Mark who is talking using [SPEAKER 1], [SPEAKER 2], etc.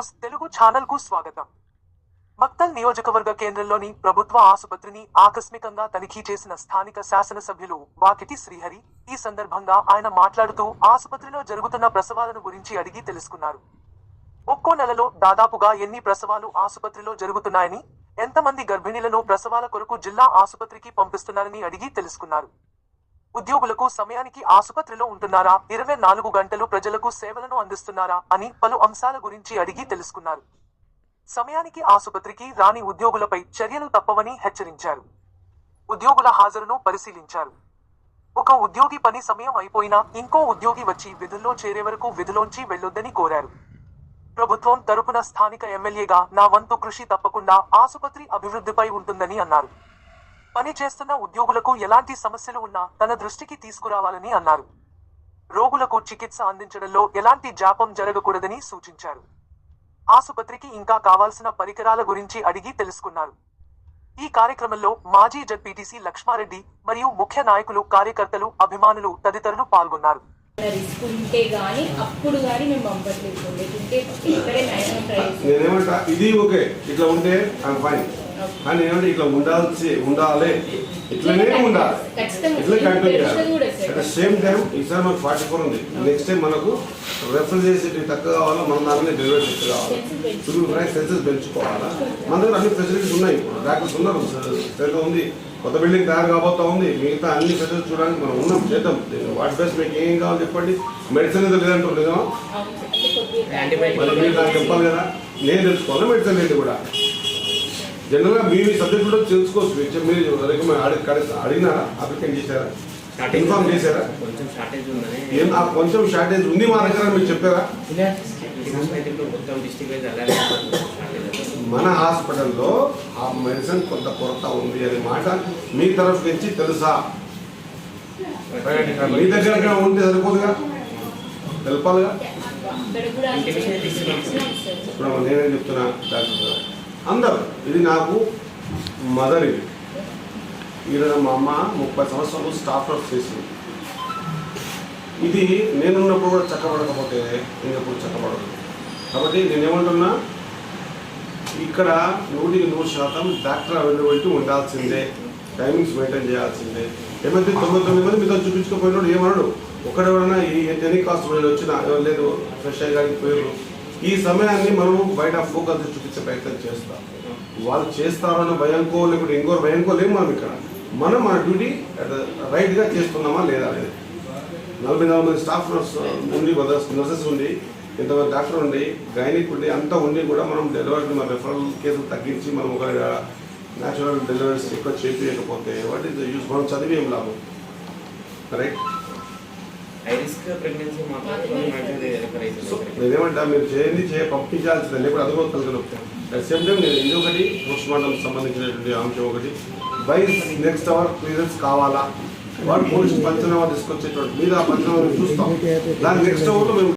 [SPEAKER 1] News Telugu ఛానల్కు స్వాగతం. మక్తల్ నియోజకవర్గ కేంద్రంలోని ప్రభుత్వ ఆసుపత్రిని ఆకస్మికంగా తనిఖీ చేసిన స్థానిక శాసనసభ్యులు వాకిటి శ్రీహరి ఈ సందర్భంగా ఆయన మాట్లాడుతూ ఆసుపత్రిలో జరుగుతున్న ప్రసవాలను గురించి అడిగి తెలుసుకున్నారు. ఒక్కో నెలలో దాదాపుగా ఎన్ని ప్రసవాలు ఆసుపత్రిలో జరుగుతున్నాయని ఎంతమంది గర్భిణీలను ప్రసవాల కొరకు జిల్లా ఆసుపత్రికి పంపిస్తున్నారని అడిగి తెలుసుకున్నారు. ఉద్యోగులకు సమయానికి ఆసుపత్రిలో ఉంటున్నారా? ఇరవై నాలుగు గంటలు ప్రజలకు సేవలను అందిస్తున్నారా? అని పలు అంశాల గురించి అడిగి తెలుసుకున్నారు. సమయానికి ఆసుపత్రికి రాని ఉద్యోగులపై చర్యలు తప్పవని హెచ్చరించారు. ఉద్యోగుల హాజరును పరిశీలించారు. ఒక ఉద్యోగి పని సమయం అయిపోయినా ఇంకో ఉద్యోగి వచ్చి విధుల్లో చేరే వరకు విధులోంచి వెళ్ళొద్దని కోరారు. ప్రభుత్వం తరపున స్థానిక ఎమ్మెల్యేగా నా వంతు కృషి తప్పకుండా ఆసుపత్రి అభివృద్ధిపై ఉంటుందని అన్నారు. పని చేస్తున్న ఉద్యోగులకు ఎలాంటి సమస్యలు ఉన్నా తన దృష్టికి తీసుకురావాలని అన్నారు. రోగులకు చికిత్స అందించడంలో ఎలాంటి జాపం జరగకూడదని సూచించారు. ఆసుపత్రికి ఇంకా కావాల్సిన పరికరాల గురించి అడిగి తెలుసుకున్నారు. ఈ కార్యక్రమంలో మాజీ జడ్పీటీసీ లక్ష్మారెడ్డి మరియు ముఖ్య నాయకులు కార్యకర్తలు అభిమానులు తదితరులు పాల్గొన్నారు.
[SPEAKER 2] రిస్క్ ఉంటే కానీ అప్పుడు కానీ మేము పంపట్లేదు. లేకుంటే ఇక్కడే మ్యాక్సిమం ట్రై చేస్తాం
[SPEAKER 3] నేనేమంటా ఇది ఓకే. ఇట్లా ఉంటే ఫైన్ కానీ ఏమంటే ఇట్లా ఉండాల్సి ఉండాలి. ఇట్లనే ఉండాలి. ఇట్లా కంటిన్యూ చేయాలి. అట్ సేమ్ టైం ఈసారి మనకు ఫార్టీ ఫోర్ ఉంది. నెక్స్ట్ టైం మనకు రెఫర్ చేసి తక్కువ కావాలా మన దానిలో డెలివరీ ఎక్కువ కావాలి. ఇప్పుడు ప్రైస్ సెన్సెస్ పెంచుకోవాలా మన దగ్గర అన్ని ఫెసిలిటీస్ ఉన్నాయి. ఇప్పుడు డాక్టర్స్ ఉన్నారు స్ట్రెంత్ ఉంది. కొత్త బిల్డింగ్ తయారు కాబోతా ఉంది. మిగతా అన్ని ఫెసిలిటీస్ చూడడానికి మనం ఉన్నాం. చేద్దాం. వాటి బేస్ మీకు ఏం కావాలి చెప్పండి. మెడిసిన్ ఏదో లేదంటారు నిజమా?
[SPEAKER 4] Antibiotic
[SPEAKER 3] మరి మీరు నాకు చెప్పాలి కదా. నేను తెలుసుకోవాలి? మెడిసిన్ ఏంటి కూడా? జనరల్గా మీ మీ సబ్జెక్ట్ కూడా తెలుసుకోవచ్చు. మీరు అడిగినారా? అప్లికేషన్ చేశారా? ఇన్ఫార్మ్ చేశారా?
[SPEAKER 4] కొంచెం షార్టేజ్ ఉందని.
[SPEAKER 3] ఏం ఆ కొంచెం షార్టేజ్ ఉంది మా దగ్గర మీరు చెప్పారా? మన హాస్పిటల్లో ఆ మెడిసిన్ కొంత కొరత ఉంది అనే మాట మీ తరఫు నుంచి తెలుసా? మీ దగ్గర ఉంటే సరిపోదుగా? తెలపాలిగా. ఇప్పుడు నేనేం చెప్తున్నా డాక్టర్ గారు? అందరూ. ఇది నాకు మదర్ ఇది. ఈరోజు మా అమ్మ ముప్పై సంవత్సరాలు స్టాఫ్ వర్క్ చేసింది. ఇది నేనున్నప్పుడు కూడా చక్కబడకపోతే ఇంకెప్పుడు చక్కబడదు. కాబట్టి నేనేమంటున్నా ఇక్కడ నూటికి నూరు శాతం డాక్టర్ అవైలబిలిటీ ఉండాల్సిందే. టైమింగ్స్ మెయింటైన్ చేయాల్సిందే. ఏమైతే తొమ్మిది తొమ్మిది మంది మీతో చూపించుకోపోయినాడు ఏమన్నాడు ఒకడెవరైనా ఈ ఎన్ని కాస్ట్ వచ్చినా ఎవరు లేదు ఫ్రెష్ అయ్యడానికి పోయారు ఈ సమయాన్ని మనం బయట ఫోకస్ చూపించే ప్రయత్నం చేస్తాం. వాళ్ళు చేస్తారన్న భయంకో లేకుంటే ఇంకో భయంకో లేము మనం ఇక్కడ. మనం మన డ్యూటీ రైట్గా చేస్తున్నామా లేదా అనేది. నలభై నాలుగు మంది స్టాఫ్ నర్స్ ఉండి నర్సెస్ ఉండి ఇంతమంది డాక్టర్ ఉండి గైనిక్ ఉండి అంతా ఉండి కూడా మనం డెలివరీ మన రెఫరల్ కేసులు తగ్గించి మనం ఒక న్యాచురల్ డెలివరీస్ ఎక్కువ చేపించకపోతే వాట్ ఈస్ యూస్ మనం చదివేం లాభం. కరెక్ట్ నేనేమంటా మీరు చేయండి చేయ పంపించాల్సిందే. లేకపోతే అది కూడా కలిగి అట్ సేమ్ టైం నేను ఇది ఒకటి పోస్ట్ మార్టం సంబంధించినటువంటి అంశం ఒకటి. బై నెక్స్ట్ అవర్ క్లియరెన్స్ కావాలా? వాడు పోలీస్ పంచనామా తీసుకొచ్చేటువంటి మీద ఆ పంచనామా చూస్తాం. దాని నెక్స్ట్ అవర్లో మేము